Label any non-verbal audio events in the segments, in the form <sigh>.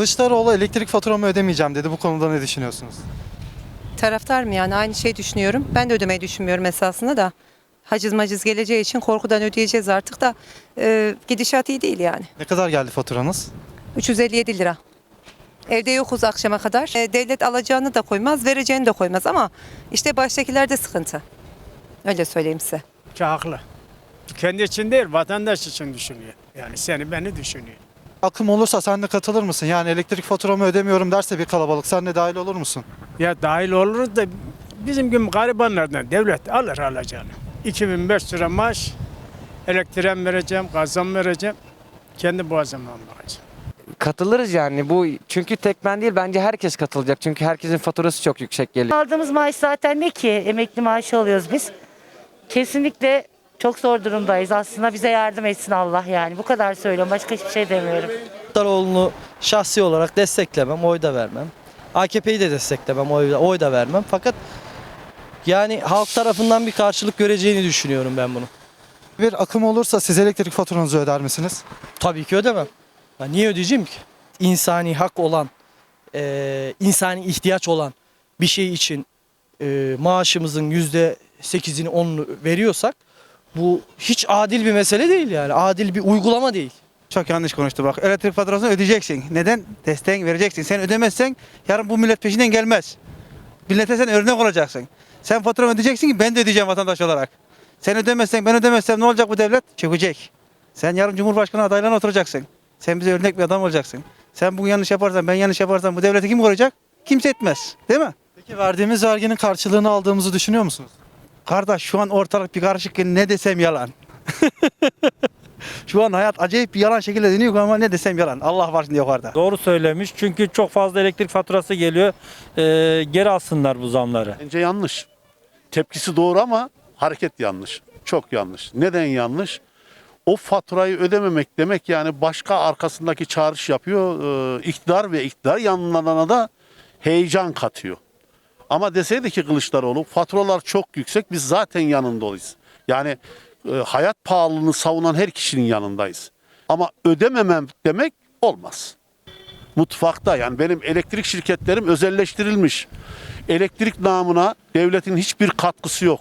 Kılıçdaroğlu elektrik faturamı ödemeyeceğim dedi. Bu konuda ne düşünüyorsunuz? Taraftar mı yani aynı şey düşünüyorum. Ben de ödemeyi düşünmüyorum esasında da. Haciz maciz geleceği için korkudan ödeyeceğiz artık da e, gidişat iyi değil yani. Ne kadar geldi faturanız? 357 lira. Evde yokuz akşama kadar. E, devlet alacağını da koymaz, vereceğini de koymaz ama işte baştakilerde sıkıntı. Öyle söyleyeyim size. Ki haklı. Kendi için değil, vatandaş için düşünüyor. Yani seni beni düşünüyor. Akım olursa sen de katılır mısın? Yani elektrik faturamı ödemiyorum derse bir kalabalık sen de dahil olur musun? Ya dahil oluruz da bizim gibi garibanlardan devlet alır alacağını. 2500 lira maaş, elektriğe vereceğim, gazdan vereceğim. Kendi boğazımdan bakacağım. Katılırız yani bu çünkü tek ben değil bence herkes katılacak çünkü herkesin faturası çok yüksek geliyor. Aldığımız maaş zaten ne ki? Emekli maaşı alıyoruz biz. Kesinlikle çok zor durumdayız. Aslında bize yardım etsin Allah yani. Bu kadar söylüyorum. Başka hiçbir şey demiyorum. Kılıçdaroğlu'nu şahsi olarak desteklemem, oy da vermem. AKP'yi de desteklemem, oy, oy da vermem. Fakat yani halk tarafından bir karşılık göreceğini düşünüyorum ben bunu. Bir akım olursa siz elektrik faturanızı öder misiniz? Tabii ki ödemem. Ya niye ödeyeceğim ki? İnsani hak olan, eee, insani ihtiyaç olan bir şey için eee, maaşımızın yüzde sekizini onunu veriyorsak bu hiç adil bir mesele değil yani. Adil bir uygulama değil. Çok yanlış konuştu bak. Elektrik faturasını ödeyeceksin. Neden? Desteğin vereceksin. Sen ödemezsen yarın bu millet peşinden gelmez. Millete sen örnek olacaksın. Sen faturanı ödeyeceksin ki ben de ödeyeceğim vatandaş olarak. Sen ödemezsen ben ödemezsem ne olacak bu devlet? Çökecek. Sen yarın Cumhurbaşkanı adaylığına oturacaksın. Sen bize örnek bir adam olacaksın. Sen bugün yanlış yaparsan ben yanlış yaparsam bu devleti kim koruyacak? Kimse etmez. Değil mi? Peki verdiğimiz verginin karşılığını aldığımızı düşünüyor musunuz? Kardeş şu an ortalık bir karışık ne desem yalan. <laughs> şu an hayat acayip bir yalan şekilde dönüyor ama ne desem yalan. Allah var şimdi yukarıda. Doğru söylemiş çünkü çok fazla elektrik faturası geliyor. Ee, geri alsınlar bu zamları. Bence yanlış. Tepkisi doğru ama hareket yanlış. Çok yanlış. Neden yanlış? O faturayı ödememek demek yani başka arkasındaki çağrış yapıyor. Ee, iktidar ve iktidar yanlarına da heyecan katıyor. Ama deseydi ki Kılıçdaroğlu faturalar çok yüksek biz zaten yanındayız. Yani e, hayat pahalılığını savunan her kişinin yanındayız. Ama ödememem demek olmaz mutfakta yani benim elektrik şirketlerim özelleştirilmiş. Elektrik namına devletin hiçbir katkısı yok.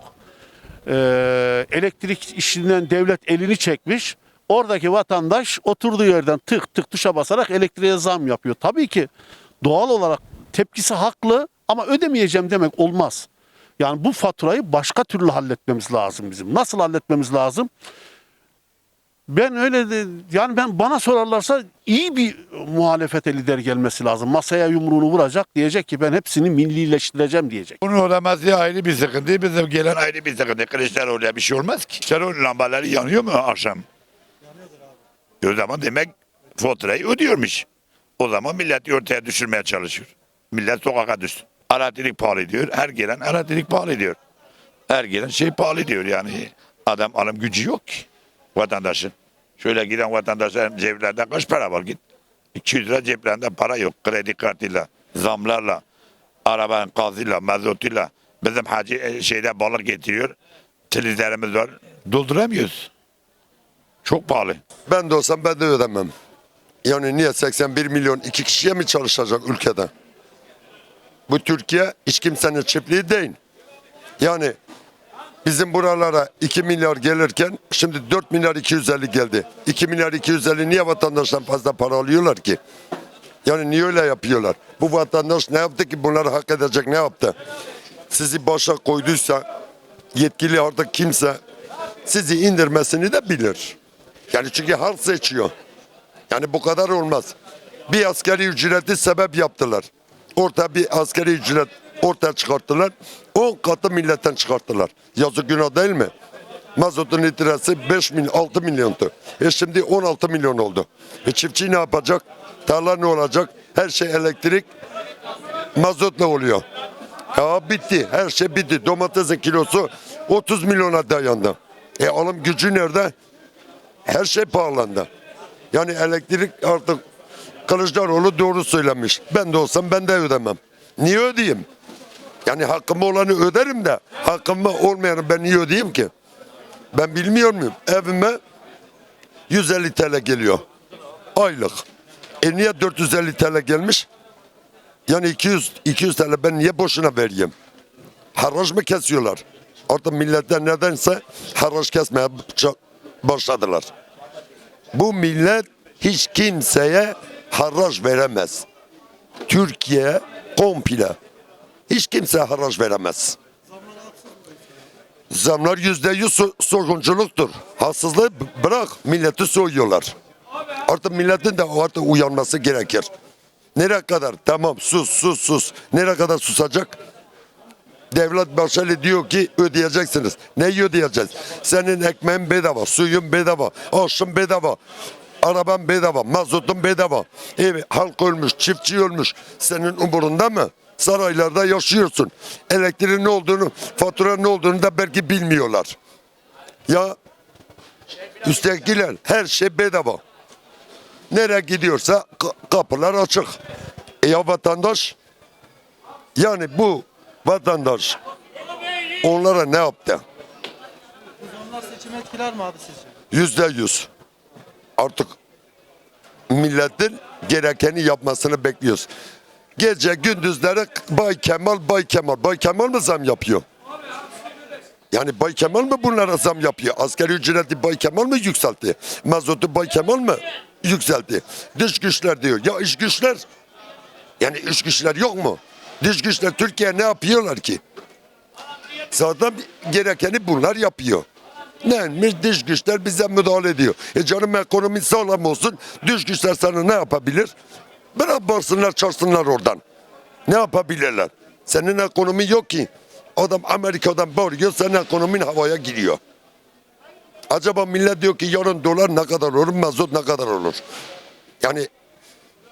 Ee, elektrik işinden devlet elini çekmiş. Oradaki vatandaş oturduğu yerden tık tık tuşa basarak elektriğe zam yapıyor. Tabii ki doğal olarak tepkisi haklı ama ödemeyeceğim demek olmaz. Yani bu faturayı başka türlü halletmemiz lazım bizim. Nasıl halletmemiz lazım? Ben öyle de yani ben bana sorarlarsa iyi bir muhalefete lider gelmesi lazım. Masaya yumruğunu vuracak diyecek ki ben hepsini millileştireceğim diyecek. Bunun ödemesi ayrı bir sıkıntı, bizim gelen ayrı bir sıkıntı. Kılıçdaroğlu'ya bir şey olmaz ki. Kılıçdaroğlu lambaları yanıyor mu akşam? O zaman demek faturayı ödüyormuş. O zaman millet ortaya düşürmeye çalışıyor. Millet sokağa düşsün. Elektrik pahalı diyor. Her gelen elektrik pahalı diyor. Her gelen şey pahalı diyor yani. Adam alım gücü yok ki vatandaşın. Şöyle giden vatandaşların ceplerinde kaç para var git. 200 lira ceplerinde para yok. Kredi kartıyla, zamlarla, arabanın gazıyla, mazotuyla. Bizim hacı e, şeyde balık getiriyor. Tilizlerimiz var. Dolduramıyoruz. Çok pahalı. Ben de olsam ben de ödemem. Yani niye 81 milyon iki kişiye mi çalışacak ülkede? Bu Türkiye hiç kimsenin çiftliği değil. Yani bizim buralara 2 milyar gelirken şimdi 4 milyar 250 geldi. 2 milyar 250 niye vatandaştan fazla para alıyorlar ki? Yani niye öyle yapıyorlar? Bu vatandaş ne yaptı ki bunları hak edecek ne yaptı? Sizi başa koyduysa yetkili artık kimse sizi indirmesini de bilir. Yani çünkü halk seçiyor. Yani bu kadar olmaz. Bir askeri ücreti sebep yaptılar. Orta bir askeri ücret ortaya çıkarttılar. 10 katı milletten çıkarttılar. Yazık günah değil mi? Mazotun litresi 5 milyon, 6 milyondu. E şimdi 16 milyon oldu. E çiftçi ne yapacak? Tarla ne olacak? Her şey elektrik mazotla oluyor. Ya bitti. Her şey bitti. Domatesin kilosu 30 milyona dayandı. E alım gücü nerede? Her şey pahalandı. Yani elektrik artık Kılıçdaroğlu doğru söylemiş. Ben de olsam ben de ödemem. Niye ödeyeyim? Yani hakkımı olanı öderim de hakkımı olmayanı ben niye ödeyeyim ki? Ben bilmiyor muyum? Evime 150 TL geliyor. Aylık. E niye 450 TL gelmiş? Yani 200 200 TL ben niye boşuna vereyim? Haraç mı kesiyorlar? Artık milletten nedense haraç kesmeye başladılar. Bu millet hiç kimseye haraç veremez. Türkiye komple. Hiç kimseye haraç veremez. Zamlar yüzde yüz so- soygunculuktur. Haksızlığı b- bırak milleti soyuyorlar. Artık milletin de artık uyanması gerekir. Nereye kadar? Tamam sus sus sus. Nereye kadar susacak? Devlet Bahçeli diyor ki ödeyeceksiniz. Ne ödeyeceğiz? Senin ekmeğin bedava, suyun bedava, aşın bedava, araban bedava, mazotun bedava. Evet, halk ölmüş, çiftçi ölmüş. Senin umurunda mı? Saraylarda yaşıyorsun. Elektriğin ne olduğunu, fatura ne olduğunu da belki bilmiyorlar. Ya üsttekiler her şey bedava. Nereye gidiyorsa ka- kapılar açık. E ya vatandaş? Yani bu vatandaş onlara ne yaptı? Onlar seçim etkiler mi abi sizce? Yüzde yüz. Artık milletin gerekeni yapmasını bekliyoruz. Gece gündüzleri Bay Kemal, Bay Kemal. Bay Kemal mı zam yapıyor? Yani Bay Kemal mi bunlara zam yapıyor? Asgari ücreti Bay Kemal mi yükseltti? Mazotu Bay Kemal mi yükseltti? Dış güçler diyor. Ya iş güçler? Yani iş güçler yok mu? Dış güçler Türkiye ne yapıyorlar ki? Zaten gerekeni bunlar yapıyor. Neymiş dış güçler bize müdahale ediyor. E canım ekonomi sağlam olsun. Dış güçler sana ne yapabilir? Bırak baksınlar çarsınlar oradan. Ne yapabilirler? Senin ekonomi yok ki. Adam Amerika'dan bağırıyor senin ekonomin havaya giriyor. Acaba millet diyor ki yarın dolar ne kadar olur, mazot ne kadar olur? Yani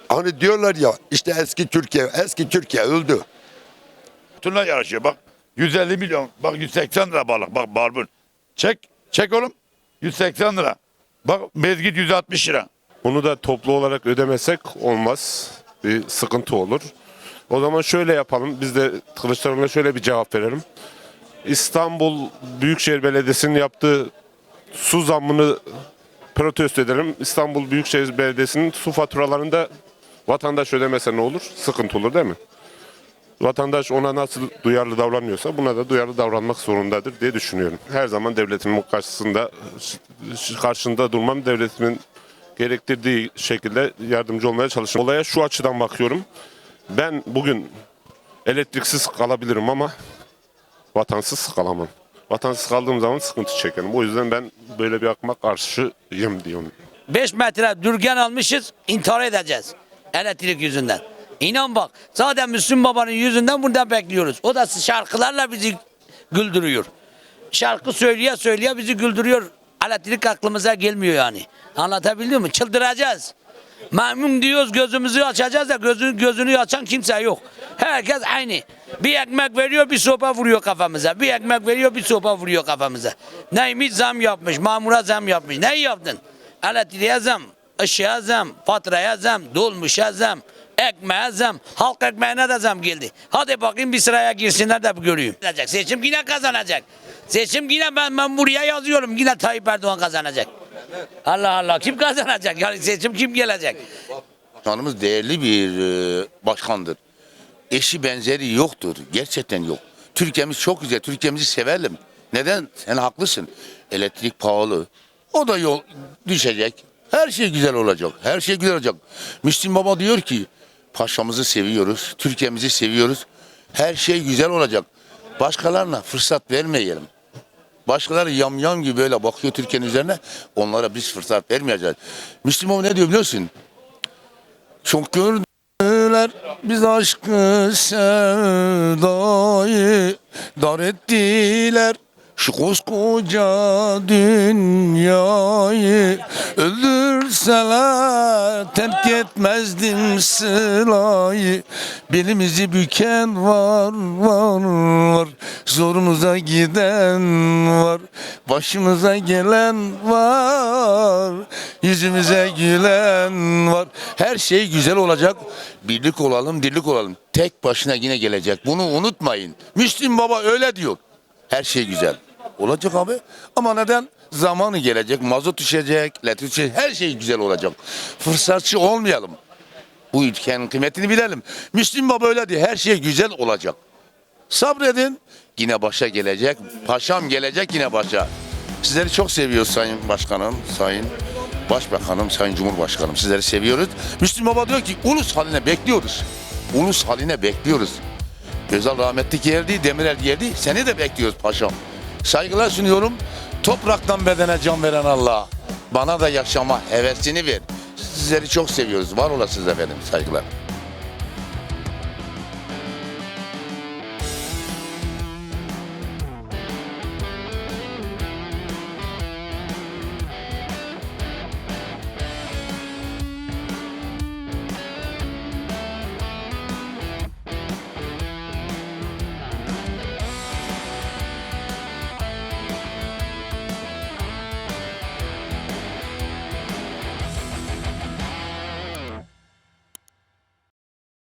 hani diyorlar ya işte eski Türkiye, eski Türkiye öldü. Tuna yarışıyor bak. 150 milyon. Bak 180 lira balık. Bak barbun. Çek. Çek oğlum. 180 lira. Bak mezgit 160 lira. Bunu da toplu olarak ödemesek olmaz. Bir sıkıntı olur. O zaman şöyle yapalım. Biz de Kılıçdaroğlu'na şöyle bir cevap verelim. İstanbul Büyükşehir Belediyesi'nin yaptığı su zammını protesto edelim. İstanbul Büyükşehir Belediyesi'nin su faturalarını da vatandaş ödemese ne olur? Sıkıntı olur değil mi? Vatandaş ona nasıl duyarlı davranıyorsa buna da duyarlı davranmak zorundadır diye düşünüyorum. Her zaman devletimin karşısında karşında durmam devletimin gerektirdiği şekilde yardımcı olmaya çalışıyorum. Olaya şu açıdan bakıyorum. Ben bugün elektriksiz kalabilirim ama vatansız kalamam. Vatansız kaldığım zaman sıkıntı çekerim. O yüzden ben böyle bir akıma karşıyım diyorum. 5 metre dürgen almışız intihar edeceğiz. Elektrik yüzünden. İnan bak zaten Müslüm Baba'nın yüzünden buradan bekliyoruz. O da şarkılarla bizi güldürüyor. Şarkı söyleye söyleye bizi güldürüyor. Elektrik aklımıza gelmiyor yani. Anlatabildim mi? Çıldıracağız. Memnun diyoruz gözümüzü açacağız da gözünü, gözünü açan kimse yok. Herkes aynı. Bir ekmek veriyor bir sopa vuruyor kafamıza. Bir ekmek veriyor bir sopa vuruyor kafamıza. Neymiş zam yapmış, mamura zam yapmış. Ne yaptın? Elektriğe zam, ışığa zam, faturaya zam, dolmuşa zam, ekmeğe zam, halk ekmeğine de zam geldi. Hadi bakayım bir sıraya girsinler de göreyim. Seçim yine kazanacak. Seçim yine ben, ben buraya yazıyorum. Yine Tayyip Erdoğan kazanacak. Allah Allah kim kazanacak? Yani seçim kim gelecek? Başkanımız değerli bir e, başkandır. Eşi benzeri yoktur. Gerçekten yok. Türkiye'miz çok güzel. Türkiye'mizi sevelim. Neden? Sen haklısın. Elektrik pahalı. O da yol düşecek. Her şey güzel olacak. Her şey güzel olacak. Müslüm Baba diyor ki paşamızı seviyoruz. Türkiye'mizi seviyoruz. Her şey güzel olacak. Başkalarına fırsat vermeyelim. Başkaları yamyam gibi böyle bakıyor Türkiye'nin üzerine. Onlara biz fırsat vermeyeceğiz. Müslüm Baba ne diyor biliyorsun? Çok gördüler biz aşkı sevdayı dar ettiler şu koskoca dünyayı öldürseler terk etmezdim sılayı belimizi büken var var var. Zorumuza giden var başımıza gelen var. Yüzümüze gülen var. Her şey güzel olacak. Birlik olalım dirlik olalım. Tek başına yine gelecek. Bunu unutmayın. Müslüm Baba öyle diyor. Her şey güzel olacak abi ama neden zamanı gelecek mazot düşecek elektrik düşecek her şey güzel olacak fırsatçı olmayalım Bu ülkenin kıymetini bilelim. Müslüm Baba öyle diyor. Her şey güzel olacak. Sabredin. Yine başa gelecek. Paşam gelecek yine başa. Sizleri çok seviyoruz Sayın Başkanım, Sayın Başbakanım, Sayın Cumhurbaşkanım. Sizleri seviyoruz. Müslüm Baba diyor ki ulus haline bekliyoruz. Ulus haline bekliyoruz. Özal rahmetli geldi, Demirel geldi. Seni de bekliyoruz paşam. Saygılar sunuyorum. Topraktan bedene can veren Allah. Bana da yaşama hevesini ver. Sizleri çok seviyoruz. Var olasınız efendim. Saygılar.